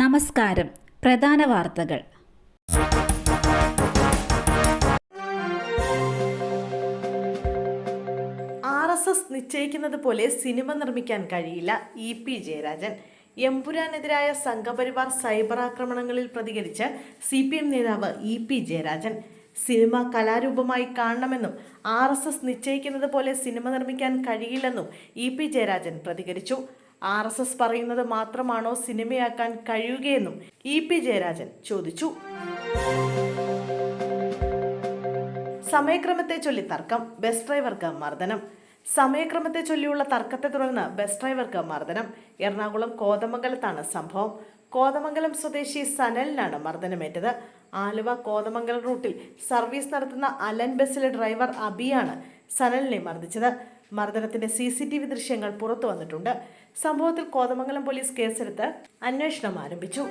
നമസ്കാരം. പ്രധാന വാർത്തകൾ. നിശ്ചയിക്കുന്നത് പോലെ സിനിമ നിർമ്മിക്കാൻ കഴിയില്ല ഇ പി ജയരാജൻ. എമ്പുരാനെതിരായ സംഘപരിവാർ സൈബർ ആക്രമണങ്ങളിൽ പ്രതികരിച്ച് സി പി എം നേതാവ് ഇ പി ജയരാജൻ. സിനിമ കലാരൂപമായി കാണണമെന്നും ആർ എസ് എസ് നിശ്ചയിക്കുന്നത് പോലെ സിനിമ നിർമ്മിക്കാൻ കഴിയില്ലെന്നും ഇ പി ജയരാജൻ പ്രതികരിച്ചു. ആർ എസ് എസ് പറയുന്നത് മാത്രമാണോ സിനിമയാക്കാൻ കഴിയുകയെന്നും ഇ പി ജയരാജൻ ചോദിച്ചു. സമയക്രമത്തെ ചൊല്ലി തർക്കം ബസ് ഡ്രൈവർക്ക് മർദ്ദനം. സമയക്രമത്തെ ചൊല്ലിയുള്ള തർക്കത്തെ തുടർന്ന് ബസ് ഡ്രൈവർക്ക് മർദ്ദനം. എറണാകുളം കോതമംഗലത്താണ് സംഭവം. കോതമംഗലം സ്വദേശി സനലിനാണ് മർദ്ദനമേറ്റത്. ആലുവ കോതമംഗലം റൂട്ടിൽ സർവീസ് നടത്തുന്ന അലൻ ബസ്സിലെ ഡ്രൈവർ അബിയാണ് സനലിനെ മർദ്ദിച്ചത്. മർദ്ദനത്തിന്റെ സി സി ടി വി ദൃശ്യങ്ങൾ പുറത്തു വന്നിട്ടുണ്ട്. സംഭവത്തിൽ കോതമംഗലം പോലീസ് കേസെടുത്ത് അന്വേഷണം ആരംഭിച്ചു.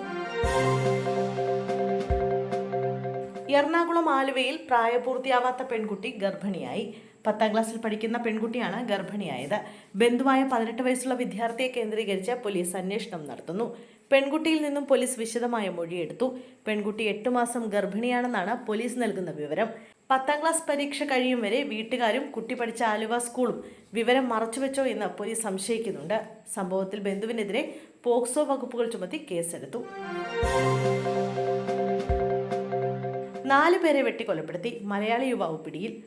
എറണാകുളം ആലുവയിൽ പ്രായപൂർത്തിയാവാത്ത പെൺകുട്ടി ഗർഭിണിയായി. പത്താം ക്ലാസ്സിൽ പഠിക്കുന്ന പെൺകുട്ടിയാണ് ഗർഭിണിയായത്. ബന്ധുവായ പതിനെട്ട് വയസ്സുള്ള വിദ്യാർത്ഥിയെ കേന്ദ്രീകരിച്ച് പോലീസ് അന്വേഷണം നടത്തുന്നു. പെൺകുട്ടിയിൽ നിന്നും പോലീസ് വിശദമായ മൊഴിയെടുത്തു. പെൺകുട്ടി എട്ട് മാസം ഗർഭിണിയാണെന്നാണ് പോലീസ് നൽകുന്ന വിവരം. പത്താം ക്ലാസ് പരീക്ഷ കഴിയും വരെ വീട്ടുകാരും കുട്ടി പഠിച്ച ആലുവ സ്കൂളും വിവരം മറച്ചുവെച്ചോ എന്ന് പോലീസ് സംശയിക്കുന്നുണ്ട്. സംഭവത്തിൽ ബന്ധുവിനെതിരെ പോക്സോ വകുപ്പുകൾ ചുമത്തി കേസെടുത്തു. നാലു പേരെ വെട്ടിക്കൊലപ്പെടുത്തി മലയാളി യുവാവ് പിടിയിൽ.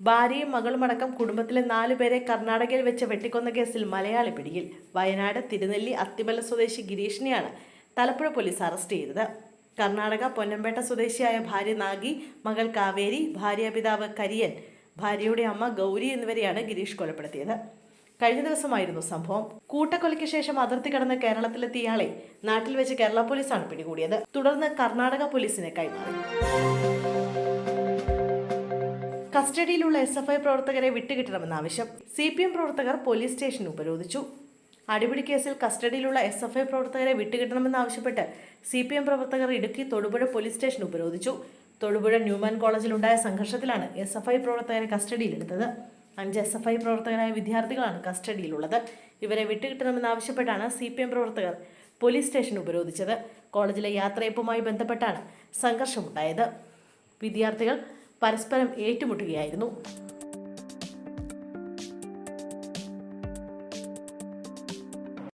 ഭാര്യയും മകളുമടക്കം കുടുംബത്തിലെ നാലു പേരെ കർണാടകയിൽ വെച്ച് വെട്ടിക്കൊന്ന കേസിൽ മലയാളി പിടിയിൽ. വയനാട് തിരുനെല്ലി അത്തിമല സ്വദേശി ഗിരീഷിനെയാണ് തലപ്പുഴ പോലീസ് അറസ്റ്റ് ചെയ്തത്. കർണാടക പൊന്നമ്പേട്ട സ്വദേശിയായ ഭാര്യ നാഗി മകൾ കാവേരി ഭാര്യ പിതാവ് കരിയൻ ഭാര്യയുടെ അമ്മ ഗൗരി എന്നിവരെയാണ് ഗിരീഷ് കൊലപ്പെടുത്തിയത്. കഴിഞ്ഞ ദിവസമായിരുന്നു സംഭവം. കൂട്ടക്കൊലയ്ക്ക് ശേഷം അതിർത്തി കടന്ന് കേരളത്തിലെത്തിയയാളെ നാട്ടിൽ വെച്ച് കേരള പോലീസാണ് പിടികൂടിയത്. തുടർന്ന് കർണാടക പോലീസിനെ കൈമാറി. കസ്റ്റഡിയിലുള്ള എസ് എഫ് ഐ പ്രവർത്തകരെ വിട്ടുകിട്ടണമെന്ന ആവശ്യം സി പി എം പ്രവർത്തകർ പോലീസ് സ്റ്റേഷൻ ഉപരോധിച്ചു. അടിപിടി കേസിൽ കസ്റ്റഡിയിലുള്ള എസ് എഫ് ഐ പ്രവർത്തകരെ വിട്ടുകിട്ടണമെന്നാവശ്യപ്പെട്ട് സി പി എം പ്രവർത്തകർ ഇടുക്കി തൊടുപുഴ പോലീസ് സ്റ്റേഷൻ ഉപരോധിച്ചു. തൊടുപുഴ ന്യൂമാൻ കോളേജിലുണ്ടായ സംഘർഷത്തിലാണ് എസ് എഫ് ഐ പ്രവർത്തകരെ കസ്റ്റഡിയിലെടുത്തത്. അഞ്ച് എസ് എഫ് ഐ പ്രവർത്തകരായ വിദ്യാർത്ഥികളാണ് കസ്റ്റഡിയിലുള്ളത്. ഇവരെ വിട്ടുകിട്ടണമെന്നാവശ്യപ്പെട്ടാണ് സി പി എം പ്രവർത്തകർ പോലീസ് സ്റ്റേഷൻ ഉപരോധിച്ചത്. കോളേജിലെ യാത്രയപ്പുമായി ബന്ധപ്പെട്ടാണ് സംഘർഷമുണ്ടായത്. വിദ്യാർത്ഥികൾ പരസ്പരം ഏറ്റുമുട്ടുകയായിരുന്നു.